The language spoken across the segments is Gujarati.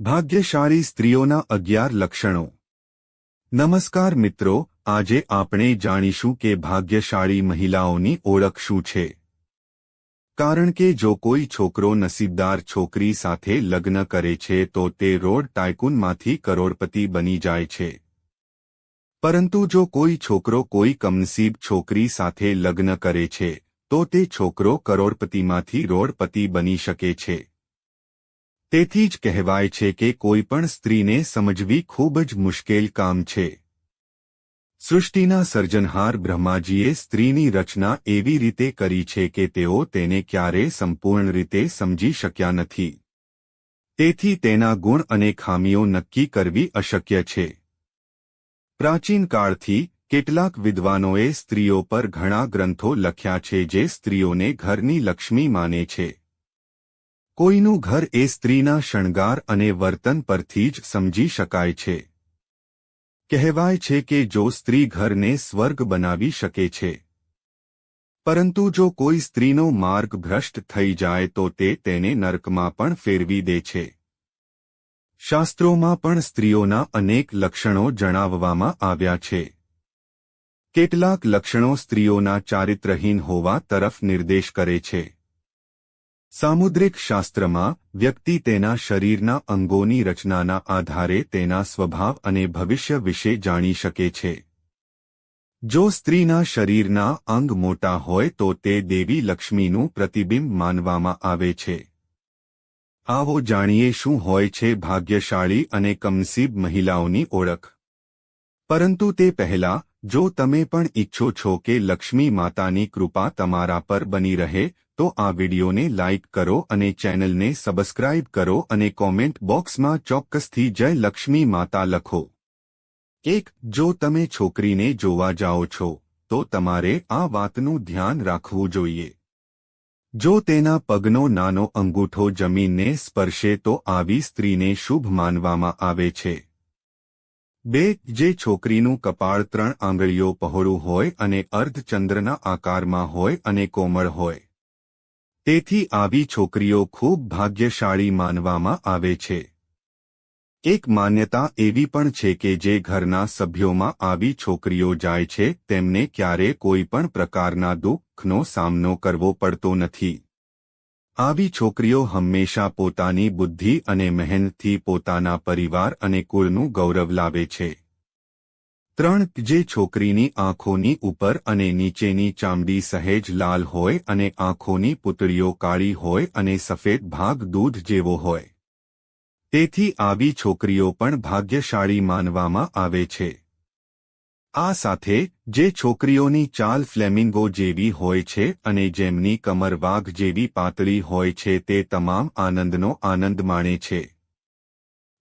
ભાગ્યશાળી સ્ત્રીઓના અગિયાર લક્ષણો. નમસ્કાર મિત્રો, આજે આપણે જાણીશું કે ભાગ્યશાળી મહિલાઓની ઓળખ શું છે. કારણ કે જો કોઈ છોકરો નસીબદાર છોકરી સાથે લગ્ન કરે છે તો તે રોડ ટાઇકુનમાંથી કરોડપતિ બની જાય છે. પરંતુ જો કોઈ છોકરો કોઈ કમનસીબ છોકરી સાથે લગ્ન કરે છે, તો તે છોકરો કરોડપતિમાંથી રોડપતિ બની શકે છે. તેથી જ કહેવાય છે કે કોઈ પણ સ્ત્રીને સમજવી ખૂબ જ મુશ્કેલ કામ છે. સૃષ્ટિના સર્જનહાર બ્રહ્માજીએ સ્ત્રીની રચના એવી રીતે કરી છે કે તેઓ તેને ક્યારે સંપૂર્ણ રીતે સમજી શક્યા નથી. તેથી તેના ગુણ અને ખામીઓ નક્કી કરવી અશક્ય છે. પ્રાચીન કાળથી કેટલાક વિદ્વાનોએ સ્ત્રીઓ પર ઘણા ગ્રંથો લખ્યા છે જે સ્ત્રીઓને ઘરની લક્ષ્મી માને છે. કોઈનું ઘર એ સ્ત્રીના શણગાર અને વર્તન પરથી જ સમજી શકાય છે. કહેવાય છે કે જો સ્ત્રી ઘરને સ્વર્ગ બનાવી શકે છે. પરંતુ જો કોઈ સ્ત્રીનો માર્ગ ભ્રષ્ટ થઈ જાય તો તે તેને નર્કમાં પણ ફેરવી દે છે. શાસ્ત્રોમાં પણ સ્ત્રીઓના અનેક લક્ષણો જણાવવામાં આવ્યા છે. કેટલાક લક્ષણો સ્ત્રીઓના ચારિત્રહીન હોવા તરફ નિર્દેશ કરે છે. સામુદ્રિક શાસ્ત્રમાં, વ્યક્તિ તેના શરીરના અંગોની રચનાના આધારે તેના સ્વભાવ અને ભવિષ્ય વિશે જાણી શકે છે. જો સ્ત્રીના શરીરના અંગ મોટા હોય તો તે દેવી લક્ષ્મીનું પ્રતિબિંબ માનવામાં આવે છે. આવો જાણીએ શું હોય છે ભાગ્યશાળી અને કમસીબ મહિલાઓની ઓળખ. પરંતુ તે પહેલા જો તમે પણ ઈચ્છો છો કે લક્ષ્મી માતાની કૃપા તમારા પર બની રહે, તો આ વિડિયોને લાઇક કરો અને ચેનલને સબસ્ક્રાઇબ કરો અને કોમેન્ટ બોક્સમાં ચોક્કસથી જય લક્ષ્મી માતા લખો. એક, જો તમે છોકરીને જોવા જાઓ છો, તો તમારે આ વાતનું ધ્યાન રાખવું જોઈએ. જો તેના પગનો નાનો અંગૂઠો જમીનને સ્પર્શે તો આવી સ્ત્રીને શુભ માનવામાં આવે છે. બે, જે છોકરીનું કપાળ ત્રણ આંગળીઓ પહોળું હોય અને અર્ધચંદ્રના આકારમાં હોય અને કોમળ હોય. તેથી આવી છોકરીઓ ખૂબ ભાગ્યશાળી માનવામાં આવે છે. એક માન્યતા એવી પણ છે કે જે ઘરના સભ્યોમાં આવી છોકરીઓ જાય છે, તેમને ક્યારે કોઈ પણ પ્રકારના દુઃખનો સામનો કરવો પડતો નથી. આવી છોકરીઓ હંમેશા પોતાની બુદ્ધિ અને મહેનતથી પોતાના પરિવાર અને કુળનું ગૌરવ લાવે છે. ત્રણ, જે છોકરીની આંખોની ઉપર અને નીચેની ચામડી સહેજ લાલ હોય અને આંખોની પુતળીઓ કાળી હોય અને સફેદ ભાગ દૂધ જેવો હોય. તેથી આવી છોકરીઓ પણ ભાગ્યશાળી માનવામાં આવે છે. આ સાથે જે છોકરીઓની ચાલ ફ્લેમિંગો જેવી હોય છે અને જેમની કમર વાઘ જેવી પાતળી હોય છે તે તમામ આનંદનો આનંદ માણે છે.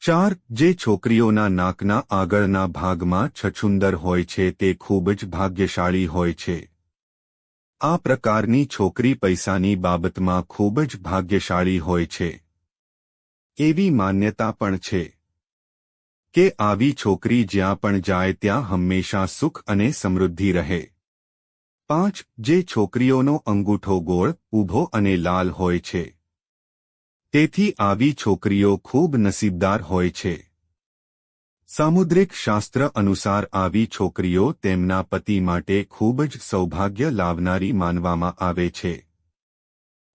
ચાર, જે છોકરીઓના નાકના આગળના ભાગમાં છછુંદર હોય છે તે ખૂબ જ ભાગ્યશાળી હોય છે. આ પ્રકારની છોકરી પૈસાની બાબતમાં ખૂબ જ ભાગ્યશાળી હોય છે. એવી માન્યતા પણ છે. કે આવી છોકરી જ્યાં પણ જાય ત્યાં હંમેશા સુખ અને સમૃદ્ધિ રહે. પાંચ, જે છોકરીઓનો અંગૂઠો ગોળ, ઊભો અને લાલ હોય છે. તેથી આવી છોકરીઓ ખૂબ નસીબદાર હોય છે. સામુદ્રિક શાસ્ત્ર અનુસાર આવી છોકરીઓ તેમના પતિ માટે ખૂબ જ સૌભાગ્ય લાવનારી માનવામાં આવે છે.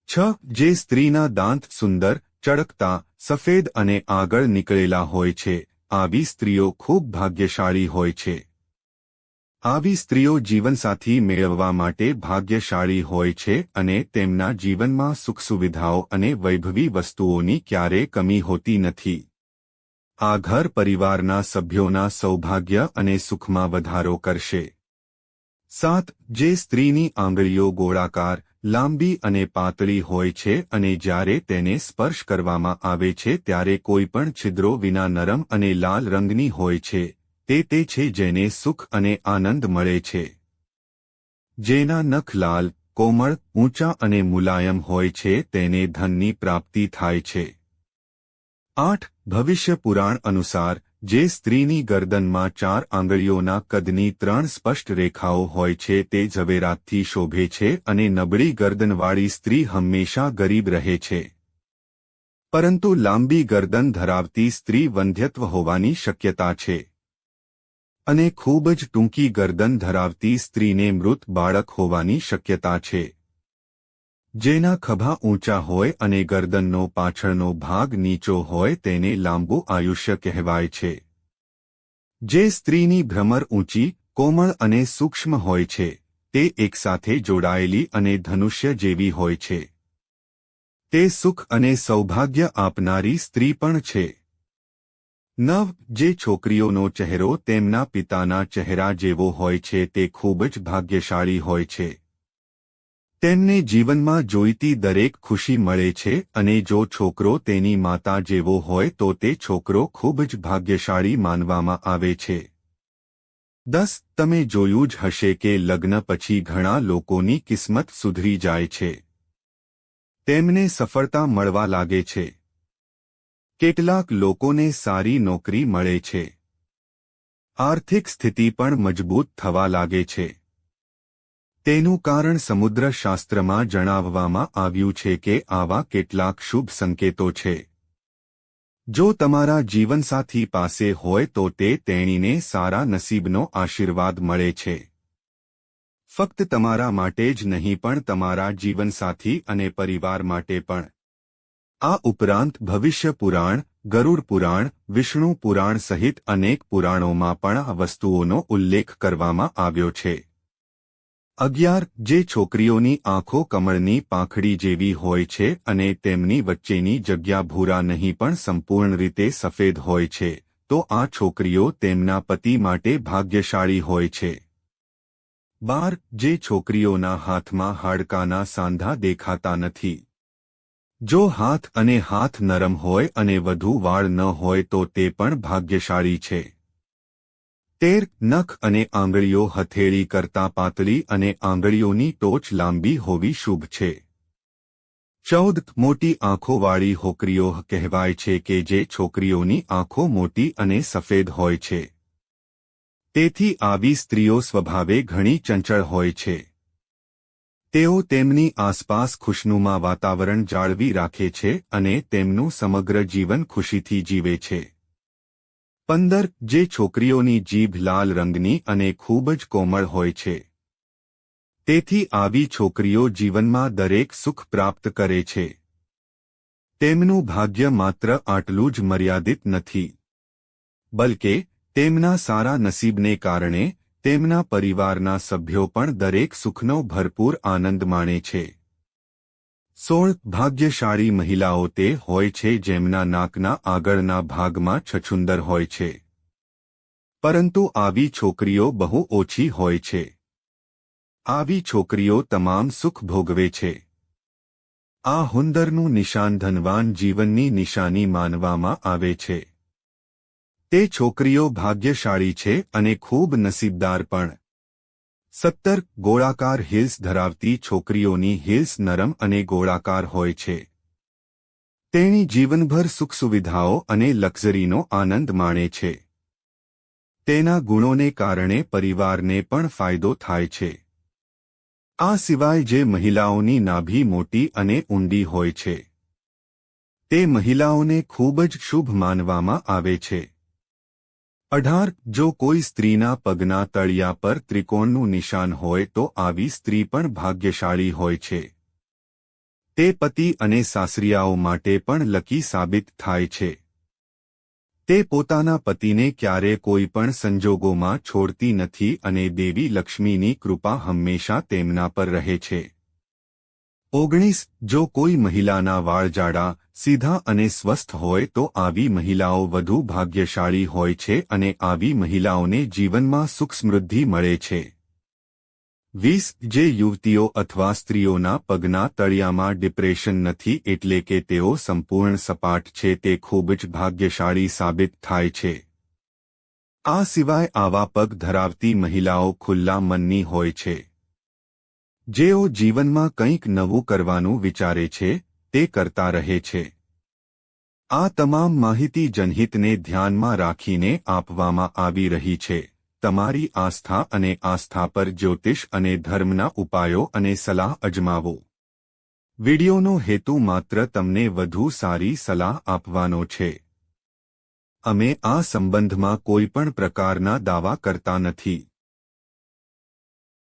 છ, જે સ્ત્રીના દાંત સુંદર, ચળકતા, સફેદ અને આગળ નીકળેલા હોય છે. આવી સ્ત્રીઓ ખૂબ ભાગ્યશાળી હોય છે. આવી સ્ત્રીઓ જીવનસાથી મેળવવા માટે ભાગ્યશાળી હોય છે અને તેમના જીવનમાં સુખ સુવિધાઓ અને વૈભવી વસ્તુઓની ક્યારે કમી હોતી નથી. આ ઘર પરિવારના સભ્યોના સૌભાગ્ય અને સુખમાં વધારો કરશે. સાત, જે સ્ત્રીની આંગળીઓ ગોળાકાર લાંબી અને પાતળી હોય છે અને જ્યારે તેને સ્પર્શ કરવામાં આવે છે ત્યારે કોઈપણ છિદ્રો વિના નરમ અને લાલ રંગની હોય છે, તે તે છે જેને સુખ અને આનંદ મળે છે. જેના નખ લાલ, કોમળ, ઊંચા અને મુલાયમ હોય છે તેને ધનની પ્રાપ્તિ થાય છે. આઠ. ભવિષ્ય પુરાણ અનુસાર જે સ્ત્રીની ગરદનમાં ચાર આંગળીઓના કદની ત્રણ સ્પષ્ટ રેખાઓ હોય છે તે ઝવેરાતથી શોભે છે અને નબળી ગરદનવાળી સ્ત્રી હંમેશા ગરીબ રહે છે. પરંતુ લાંબી ગરદન ધરાવતી સ્ત્રી વંધ્યત્વ હોવાની શક્યતા છે. અને ખૂબ જ ટૂંકી ગરદન ધરાવતી સ્ત્રીને મૃત બાળક હોવાની શક્યતા છે. જેના ખભા ઊંચા હોય અને ગરદનનો પાછળનો ભાગ નીચો હોય તેને લાંબુ આયુષ્ય કહેવાય છે. જે સ્ત્રીની ભ્રમર ઊંચી, કોમળ અને સૂક્ષ્મ હોય છે, તે એકસાથે જોડાયેલી અને ધનુષ્ય જેવી હોય છે. તે સુખ અને સૌભાગ્ય આપનારી સ્ત્રી પણ છે. નવ, જે છોકરીઓનો ચહેરો તેમના પિતાના ચહેરા જેવો હોય છે તે ખૂબ જ ભાગ્યશાળી હોય છે. તેમને જીવનમાં જોઈતી દરેક ખુશી મળે છે અને જો છોકરો તેની માતા જેવો હોય તો તે છોકરો ખૂબ જ ભાગ્યશાળી માનવામાં આવે છે. દસ, તમે જોયું જ હશે કે લગ્ન પછી ઘણા લોકોની કિસ્મત સુધરી જાય છે. તેમને સફળતા મળવા લાગે છે. કેટલાક લોકોને સારી નોકરી મળે છે. આર્થિક સ્થિતિ પણ મજબૂત થવા લાગે છે. તેનું કારણ સમુદ્રશાસ્ત્રમાં જણાવવામાં આવ્યું છે કે આવા કેટલાક શુભ સંકેતો છે. જો તમારા જીવનસાથી પાસે હોય તો તે તેણીને સારા નસીબનો આશીર્વાદ મળે છે. ફક્ત તમારા માટે જ નહીં પણ તમારા જીવનસાથી અને પરિવાર માટે પણ. આ ઉપરાંત ભવિષ્ય પુરાણ, ગરુડ પુરાણ, વિષ્ણુ પુરાણ સહિત અનેક પુરાણોમાં પણ આ વસ્તુઓનો ઉલ્લેખ કરવામાં આવ્યો છે. અગિયાર, જે છોકરીઓની આંખો કમળની પાંખડી જેવી હોય છે અને તેમની વચ્ચેની જગ્યા ભૂરા નહીં પણ સંપૂર્ણ રીતે સફેદ હોય છે, તો આ છોકરીઓ તેમના પતિ માટે ભાગ્યશાળી હોય છે. બાર, જે છોકરીઓના હાથમાં હાડકાના સાંધા દેખાતા નથી. જો હાથ અને હાથ નરમ હોય અને વધુ વાળ ન હોય તો તે પણ ભાગ્યશાળી છે. તેર નખ અને આંગળીઓ હથેળી કરતા પાતળી અને આંગળીઓની ટોચ લાંબી હોવી શુભ છે. ચૌદ મોટી આંખોવાળી હોકરીઓ કહેવાય છે કે જે છોકરીઓની આંખો મોટી અને સફેદ હોય છે. તેથી આવી સ્ત્રીઓ સ્વભાવે ઘણી ચંચળ હોય છે. તેઓ તેમની આસપાસ ખુશનુમા વાતાવરણ જાળવી રાખે છે અને તેમનું સમગ્ર જીવન ખુશીથી જીવે છે. પંદર, જે છોકરીઓની જીભ લાલ રંગની અને ખૂબ જ કોમળ હોય છે. તેથી આવી છોકરીઓ જીવનમાં દરેક સુખ પ્રાપ્ત કરે છે. તેમનું ભાગ્ય માત્ર આટલું જ મર્યાદિત નથી. બલકે, તેમના સારા નસીબને કારણે તેમના પરિવારના સભ્યો પણ દરેક સુખનો ભરપૂર આનંદ માણે છે. સોળ ભાગ્યશાળી મહિલાઓ તે હોય છે જેમના નાકના આગળના ભાગમાં છછુંદર હોય છે. પરંતુ આવી છોકરીઓ બહુ ઓછી હોય છે. આવી છોકરીઓ તમામ સુખ ભોગવે છે. આ હુંદરનું નિશાન ધનવાન જીવનની નિશાની માનવામાં આવે છે. તે છોકરીઓ ભાગ્યશાળી છે અને ખૂબ નસીબદાર પણ. સત્તર ગોળાકાર હિલ્સ ધરાવતી છોકરીઓની હિલ્સ નરમ અને ગોળાકાર હોય છે. તેણી જીવનભર સુખ સુવિધાઓ અને લક્ઝરીનો આનંદ માણે છે. તેના ગુણોને કારણે પરિવારને પણ ફાયદો થાય છે. આ સિવાય જે મહિલાઓની નાભી મોટી અને ઊંડી હોય છે. તે મહિલાઓને ખૂબ જ શુભ માનવામાં આવે છે. અઢાર, જો કોઈ સ્ત્રીના પગના તળિયા પર ત્રિકોણનું નિશાન હોય તો આવી સ્ત્રી પણ ભાગ્યશાળી હોય છે. તે પતિ અને સાસરિયાઓ માટે પણ લકી સાબિત થાય છે. તે પોતાના પતિને ક્યારે કોઈ પણ સંજોગોમાં છોડતી નથી અને દેવી લક્ષ્મીની કૃપા હંમેશા તેમના પર રહે છે. ઓગણીસ, જો કોઈ મહિલાના વાળ જાડા સીધા અને સ્વસ્થ હોય તો આવી મહિલાઓ વધુ ભાગ્યશાળી હોય છે અને આવી મહિલાઓને જીવનમાં સુખ સમૃદ્ધિ મળે છે. વીસ, જે યુવતીઓ અથવા સ્ત્રીઓના પગના તળિયામાં ડિપ્રેશન નથી એટલે કે તેઓ સંપૂર્ણ સપાટ છે તે ખૂબ જ ભાગ્યશાળી સાબિત થાય છે. આ સિવાય આવા પગ ધરાવતી મહિલાઓ ખુલ્લા મનની હોય છે. જેઓ જીવનમાં કંઈક નવું કરવાનું વિચારે છે, તે કરતા રહે છે. આ તમામ માહિતી જનહિતને ધ્યાનમાં રાખીને આપવામાં આવી રહી છે. તમારી આસ્થા અને આસ્થા પર જ્યોતિષ અને ધર્મના ઉપાયો અને સલાહ અજમાવો. વિડિયોનો હેતુ માત્ર તમને વધુ સારી સલાહ આપવાનો છે. અમે આ સંબંધમાં કોઈ પણ પ્રકારના દાવા કરતા નથી.